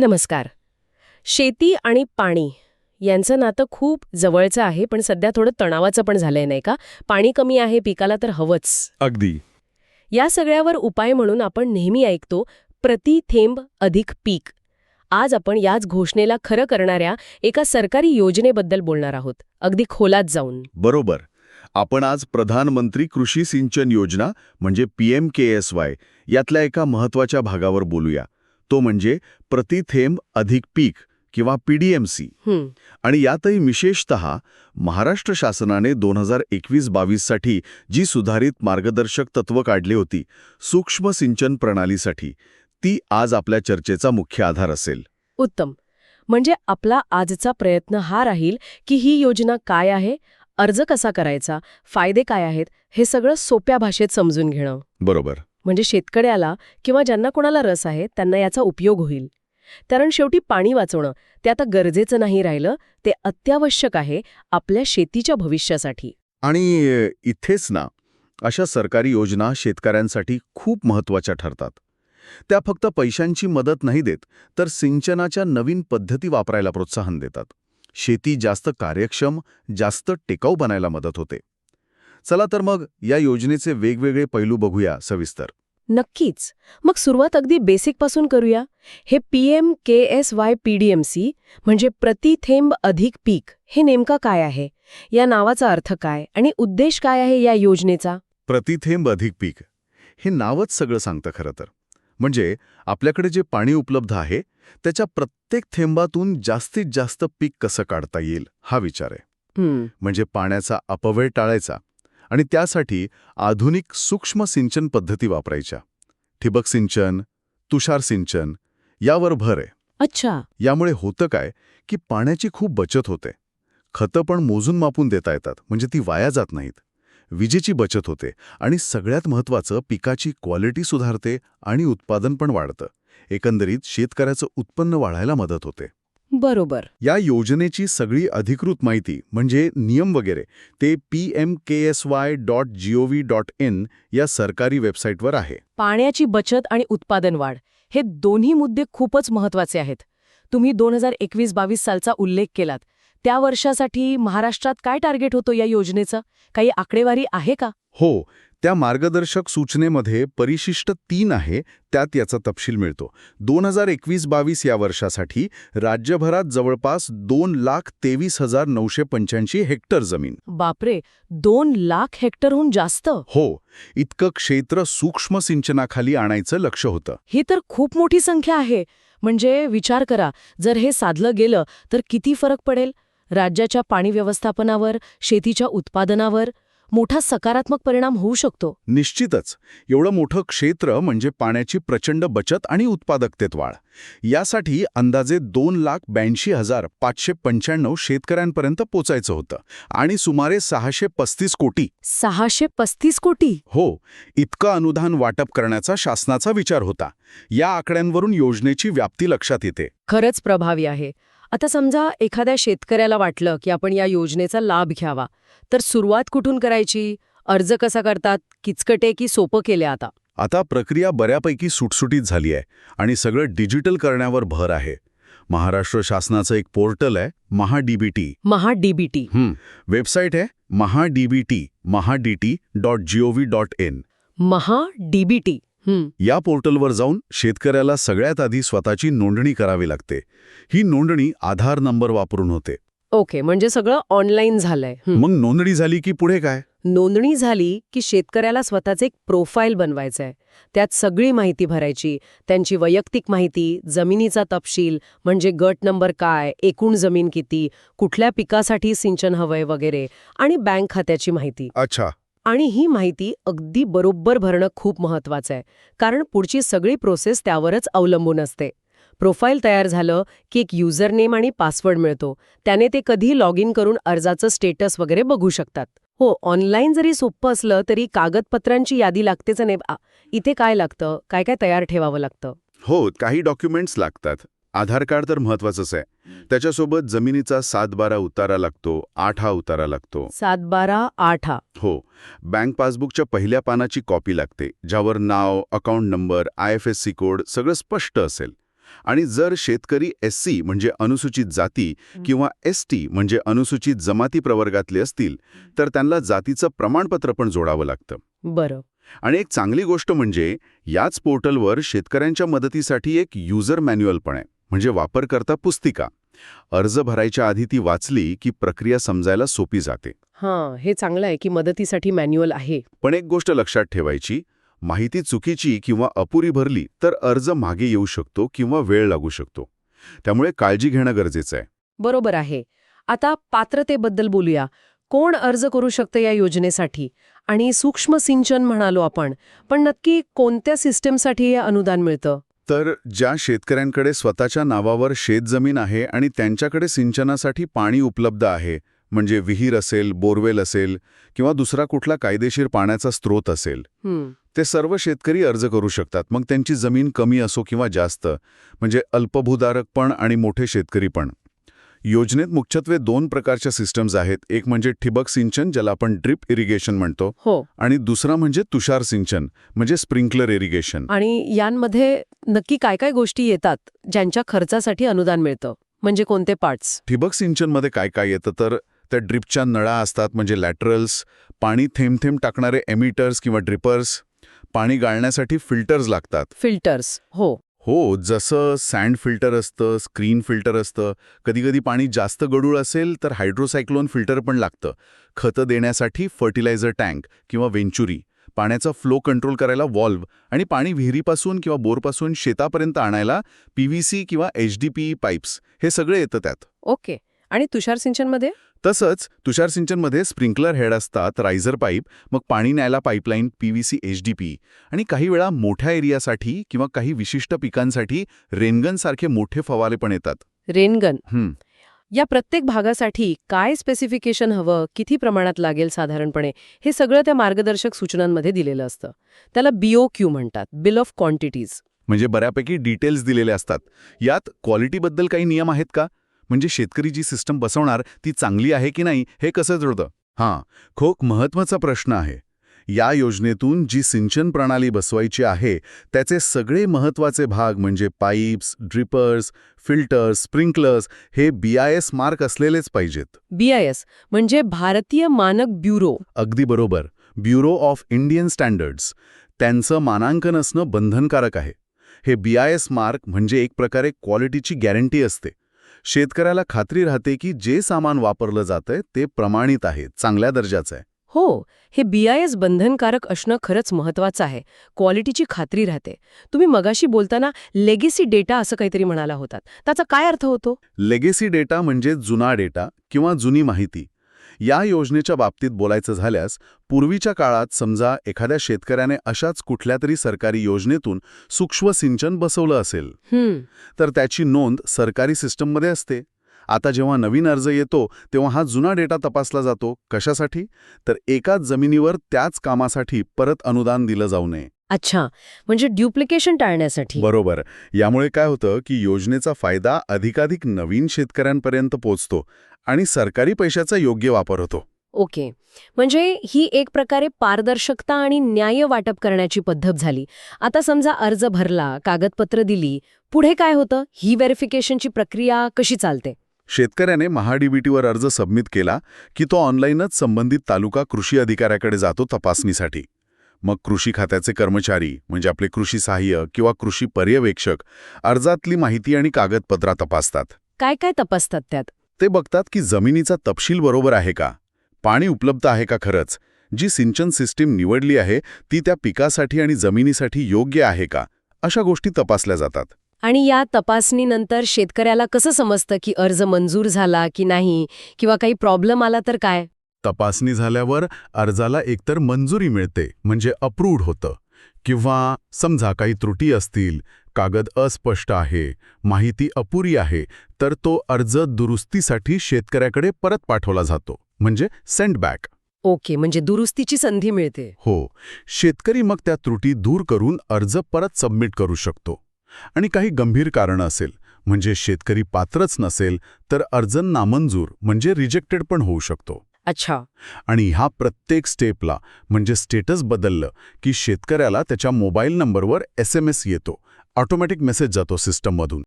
नमस्कार. शेती आणि पाणी यांचं नातं खूप जवळचं आहे पण सध्या थोडं तणावाचं पण झालंय नाही का? पाणी कमी आहे पिकाला तर हवंच. अगदी. या सगळ्यावर उपाय म्हणून आपण नेहमी ऐकतो प्रति थेंब अधिक पीक. आज आपण याच घोषणेला खरं करणाऱ्या एका सरकारी योजनेबद्दल बोलणार आहोत. अगदी खोलात जाऊन. बरोबर. आपण आज प्रधानमंत्री कृषी सिंचन योजना म्हणजे P M K S Y यातल्या एका महत्त्वाच्या भागावर बोलूया. तो म्हणजे प्रतिथेंब अधिक पीक किंवा पीडीएमसी आणि यातही विशेषत महाराष्ट्र शासनाने दोन हजार एकवीस बावीससाठी जी सुधारित मार्गदर्शक तत्व काढली होती सूक्ष्म सिंचन प्रणालीसाठी ती आज आपल्या चर्चेचा मुख्य आधार असेल. उत्तम. म्हणजे आपला आजचा प्रयत्न हा राहील की ही योजना काय आहे अर्ज कसा करायचा फायदे काय आहेत हे सगळं सोप्या भाषेत समजून घेणं. बरोबर. म्हणजे शेतकऱ्याला किंवा ज्यांना कोणाला रस आहे त्यांना याचा उपयोग होईल. कारण शेवटी पाणी वाचवणं ते आता गरजेचं नाही राहिलं ते अत्यावश्यक आहे आपल्या शेतीच्या भविष्यासाठी. आणि इथेच ना अशा सरकारी योजना शेतकऱ्यांसाठी खूप महत्त्वाच्या ठरतात. त्या फक्त पैशांची मदत नाही देत तर सिंचनाच्या नवीन पद्धती वापरायला प्रोत्साहन देतात. शेती जास्त कार्यक्षम जास्त टिकाऊ बनायला मदत होते. चला तर मग या योजनेचे वेगवेगळे पैलू बघूया सविस्तर. नक्कीच. मग सुरुवात अगदी बेसिकपासून करूया. हे P M K S Y P D M C म्हणजे प्रति थेंब अधिक पीक हे नेमका काय आहे? या नावाचा अर्थ काय आणि उद्देश काय आहे या योजनेचा? प्रतिथेंब अधिक पीक. हे नावच सगळं सांगतं खरं तर. म्हणजे आपल्याकडे जे पाणी उपलब्ध आहे त्याच्या प्रत्येक थेंबातून जास्तीत जास्त पीक कसं काढता येईल हा विचार आहे. म्हणजे पाण्याचा अपव्यय टाळायचा आणि त्यासाठी आधुनिक सूक्ष्म सिंचन पद्धती वापरायच्या. ठिबक सिंचन तुषार सिंचन यावर भर आहे. अच्छा. यामुळे होतं काय की पाण्याची खूप बचत होते. खतं पण मोजून मापून देता येतात म्हणजे ती वाया जात नाहीत. विजेची बचत होते आणि सगळ्यात महत्त्वाचं पिकाची क्वालिटी सुधारते आणि उत्पादन पण वाढतं. एकंदरीत शेतकऱ्याचं उत्पन्न वाढायला मदत होते. बरोबर. या योजनेची सगळी अधिकृत माहिती म्हणजे नियम वगैरे ते P M K S Y dot G O V dot in या सरकारी वेबसाईटवर आहे. पाण्याची बचत आणि उत्पादन वाढ हे दोन्ही मुद्दे खूपच महत्त्वाचे आहेत. तुम्ही दोन हजार एकवीस बावीस सालचा उल्लेख केलात. त्या वर्षासाठी महाराष्ट्रात काय टार्गेट होतो या योजनेचं? काही आकडेवारी आहे का? हो त्या मार्गदर्शक सूचनेमध्ये परिशिष्ट तीन आहे त्यात याचा तपशील मिळतो. दोन हजार एकवीस बावीस या वर्षासाठी राज्यभरात जवळपास दोन लाख तेवीस हजार नऊशे पंच्याऐंशी हेक्टर जमीन. बापरे दोन लाख हेक्टरहून जास्त? हो इतकं क्षेत्र सूक्ष्म सिंचनाखाली आणायचं लक्ष होतं. ही तर खूप मोठी संख्या आहे. म्हणजे विचार करा जर हे साधलं गेलं तर किती फरक पडेल? राज्याच्या पाणी व्यवस्थापनावर शेतीच्या उत्पादनावर मोठा सकारात्मक परिणाम होऊ शकतो. निश्चितच. एवढं मोठं क्षेत्र म्हणजे पाण्याची प्रचंड बचत आणि उत्पादकतेत वाढ. यासाठी अंदाजे दोन लाख ब्याऐंशी हजार पाचशे पंच्याण्णव शेतकऱ्यांपर्यंत पोचायचं होतं आणि सुमारे सहाशे पस्तीस कोटी. सहाशे पस्तीस कोटी? हो इतकं अनुदान वाटप करण्याचा शासनाचा विचार होता. या आकड्यांवरून योजनेची व्याप्ती लक्षात येते. खरंच प्रभावी आहे. आता समजा एखाद्या शेतकऱ्याला वाटलं की आपण या योजनेचा लाभ घ्यावा तर सुरुवात कुठून करायची? अर्ज कसा करतात? किचकटे की सोपं केले आता? आता प्रक्रिया बऱ्यापैकी सुटसुटीत झाली आहे आणि सगळं डिजिटल करण्यावर भर आहे. महाराष्ट्र शासनाचं एक पोर्टल आहे महाडीबीटी. महा डीबीटी हं, वेबसाईट आहे MahaDBT महाडीटी dot G O V dot in. Maha DBT हं, या पोर्टलवर जाऊन शेतकऱ्याला सगळ्यात आधी स्वतःची नोंदणी करावी लागते. ही नोंदणी आधार नंबर वापरून होते. ओके म्हणजे सगळं ऑनलाईन झालंय. मग नोंदणी झाली की पुढे काय? नोंदणी झाली की शेतकऱ्याला स्वतःचे एक प्रोफाईल बनवायचं आहे त्यात सगळी माहिती भरायची. त्यांची वैयक्तिक माहिती जमिनीचा तपशील म्हणजे गट नंबर काय एकूण जमीन किती कुठल्या पिकासाठी सिंचन हवंय वगैरे आणि बँक खात्याची माहिती. अच्छा. आणि ही माहिती अगदी बरोबर भरणं खूप महत्वाचं आहे कारण पुढची सगळी प्रोसेस त्यावरच अवलंबून असते. प्रोफाईल तयार झालं की एक युजरनेम आणि पासवर्ड मिळतो त्याने ते कधी लॉग इन करून अर्जाचं स्टेटस वगैरे बघू शकतात. हो ऑनलाईन जरी सोपं असलं तरी कागदपत्रांची यादी लागतेच नाही. इथे काय लागतं? काय काय तयार ठेवावं लागतं? हो काही डॉक्युमेंट्स लागतात. आधार कार्ड तर महत्वाचंच आहे. त्याच्यासोबत जमिनीचा सात बारा उतारा लागतो आठ हा उतारा लागतो. सात बारा आठ. हा. हो बँक पासबुकच्या पहिल्या पानाची कॉपी लागते ज्यावर नाव account number I F S C code सगळं स्पष्ट असेल. आणि जर शेतकरी एस सी म्हणजे अनुसूचित जाती किंवा एस टी म्हणजे अनुसूचित जमाती प्रवर्गातले असतील तर त्यांना जातीचं प्रमाणपत्र पण जोडावं लागतं. बरं. आणि एक चांगली गोष्ट म्हणजे याच पोर्टलवर शेतकऱ्यांच्या मदतीसाठी एक युजर मॅन्युअल पण आहे. म्हणजे वापरकर्ता पुस्तिका. अर्ज भरायच्या आधी ती वाचली की प्रक्रिया समजायला सोपी जाते. हां हे चांगलं आहे की मदतीसाठी मॅन्युअल आहे. पण एक गोष्ट लक्षात ठेवायची माहिती चुकीची किंवा अपुरी भरली तर अर्ज मागे येऊ शकतो किंवा वेळ लागू शकतो. त्यामुळे काळजी घेणं गरजेचं आहे. बरोबर आहे. आता पात्रतेबद्दल बोलूया. कोण अर्ज करू शकतं या योजनेसाठी? आणि सूक्ष्म सिंचन म्हणालो आपण पण नक्की कोणत्या सिस्टमसाठी हे अनुदान मिळतं? तर ज्या शेतकऱ्यांकडे स्वतःच्या नावावर शेतजमीन आहे आणि त्यांच्याकडे सिंचनासाठी पाणी उपलब्ध आहे म्हणजे विहीर असेल बोरवेल असेल किंवा दुसरा कुठला कायदेशीर पाण्याचा स्रोत असेल ते सर्व शेतकरी अर्ज करू शकतात. मग त्यांची जमीन कमी असो किंवा जास्त म्हणजे अल्पभूधारक पण आणि मोठे शेतकरी पण. योजनेत मुख्यत्वे दोन प्रकारच्या सिस्टम्स आहेत. एक म्हणजे ठिबक सिंचन ज्याला आपण ड्रिप इरिगेशन म्हणतो. हो. आणि दुसरा म्हणजे तुषार सिंचन म्हणजे स्प्रिंकलर इरिगेशन. आणि यांमध्ये नक्की काय काय गोष्टी येतात ज्यांच्या खर्चासाठी अनुदान मिळतं? म्हणजे कोणते पार्ट्स? ठिबक सिंचनमध्ये काय काय येतं? तर त्या ड्रिपच्या नळा असतात म्हणजे लॅटरल्स पाणी थेंब थेंब टाकणारे एमिटर्स किंवा ड्रिपर्स पाणी गाळण्यासाठी फिल्टर्स लागतात. फिल्टर्स हो. हो जसं सँड फिल्टर असतं स्क्रीन फिल्टर असतं कधीकधी पाणी जास्त गडूळ असेल तर हायड्रोसायक्लोन फिल्टर पण लागतं. खतं देण्यासाठी फर्टिलायझर टँक किंवा वेंचुरी पाण्याचा फ्लो कंट्रोल करायला वॉल्व्ह आणि पाणी विहिरीपासून किंवा बोरपासून शेतापर्यंत आणायला पीव्हीसी किंवा एच डी पी पाईप्स हे सगळे येतं त्यात. ओके. आणि तुषार सिंचनमध्ये? तसंच तुषार सिंचनमध्ये स्प्रिंकलर हेड असतात रायझर पाईप मग पाणी न्यायला pipeline PVC H D P. आणि काही वेळा मोठ्या एरियासाठी किंवा काही विशिष्ट पिकांसाठी रेनगनसारखे मोठे फवारे पण येतात. रेनगन. या प्रत्येक भागासाठी काय स्पेसिफिकेशन हवं किती प्रमाणात लागेल साधारणपणे हे सगळं त्या मार्गदर्शक सूचनांमध्ये दिलेलं असतं. त्याला बीओ क्यू म्हणतात बिल ऑफ क्वांटिटीज म्हणजे बऱ्यापैकी डिटेल्स दिलेले असतात. यात क्वालिटीबद्दल काही नियम आहेत का? म्हणजे शेतकरी जी सिस्टम बसवणार ती चांगली आहे की नाही हे कसं जुळतं? हां खूप महत्त्वाचा प्रश्न आहे. या योजनेतून जी सिंचन प्रणाली बसवायची आहे त्याचे सगळे महत्त्वाचे भाग म्हणजे पाईप्स ड्रिपर्स फिल्टर्स स्प्रिंकलर्स हे बी आय एस मार्क असलेलेच पाहिजेत. बीआयएस म्हणजे भारतीय मानक ब्युरो. अगदी बरोबर. Bureau of Indian standards. त्यांचं मानांकन असणं बंधनकारक आहे. हे बी आय एस मार्क म्हणजे एक प्रकारे क्वालिटीची गॅरंटी असते. शेतकऱ्याला खात्री राहते की जे सामान वापरलं जातंय ते प्रमाणित आहे चांगल्या दर्जाचं आहे. हो हे बीआयएस बंधनकारक असणं खरंच महत्वाचं आहे. क्वालिटीची खात्री राहते. तुम्ही मगाशी बोलताना लेगेसी डेटा असं काहीतरी म्हणाला होतात. त्याचा काय अर्थ होतो? लेगेसी डेटा म्हणजे जुना डेटा किंवा जुनी माहिती. या योजनेच्या बाबतीत बोलायचं झाल्यास पूर्वीच्या काळात समजा एखाद्या शेतकऱ्याने अशाच कुठल्या तरी सरकारी योजनेतून सूक्ष्म सिंचन बसवलं असेल तर त्याची नोंद सरकारी सिस्टममध्ये असते. आता जेव्हा नवीन अर्ज येतो तेव्हा हा जुना डेटा तपासला जातो. कशासाठी? तर एकाच जमिनीवर त्याच कामासाठी परत अनुदान दिलं जाऊ नये. अच्छा. म्हणजे ड्युप्लिकेशन टाळण्यासाठी. बरोबर. यामुळे काय होतं की योजनेचा फायदा अधिकाधिक नवीन शेतकऱ्यांपर्यंत पोचतो. आणि सरकारी पैशाचा योग्य वापर होतो. ओके. म्हणजे ही एक प्रकारे पारदर्शकता आणि न्याय वाटप करण्याची पद्धत झाली. आता समजा अर्ज भरला कागदपत्र दिली पुढे काय होतं? ही व्हेरिफिकेशनची प्रक्रिया कशी चालते? शेतकऱ्याने महाडीबीटीवर अर्ज सबमिट केला की तो ऑनलाईनच संबंधित तालुका कृषी अधिकाऱ्याकडे जातो तपासणीसाठी. मग कृषी खात्याचे कर्मचारी म्हणजे आपले कृषी सहाय्य किंवा कृषी पर्यवेक्षक अर्जातली माहिती आणि कागदपत्रा तपासतात. काय काय तपासतात त्यात? ते बघतात की जमिनीचा तपशील बरोबर आहे का? पाणी उपलब्ध आहे का खरंच? जी सिंचन सिस्टीम निवडली आहे ती त्या पिकासाठी आणि जमिनीसाठी योग्य आहे का? अशा गोष्टी तपासल्या जातात. आणि या तपासणीनंतर शेतकऱ्याला कसं समजतं की अर्ज मंजूर झाला की नाही किंवा काही प्रॉब्लेम आला तर काय? तपासणी झाल्यावर अर्जाला एकतर मंजुरी मिळते म्हणजे अप्रूव्ड होतं. किंवा समजा काही त्रुटी असतील कागद अस्पष्ट आहे माहिती अपुरी आहे तर तो अर्ज दुरुस्तीसाठी शेतकऱ्याकडे परत पाठवला जातो म्हणजे सेंड बॅक ओके म्हणजे दुरुस्तीची संधी मिळते. हो शेतकरी मग त्या त्रुटी दूर करून अर्ज परत सबमिट करू शकतो. आणि काही गंभीर कारण असेल म्हणजे शेतकरी पात्रच नसेल तर अर्ज नामंजूर म्हणजे रिजेक्टेड पण होऊ शकतो. अच्छा. आणि ह्या प्रत्येक स्टेपला म्हणजे स्टेटस बदललं की शेतकऱ्याला त्याच्या मोबाईल नंबरवर एस एम एस येतो ऑटोमॅटिक मेसेज जातो सिस्टममधून.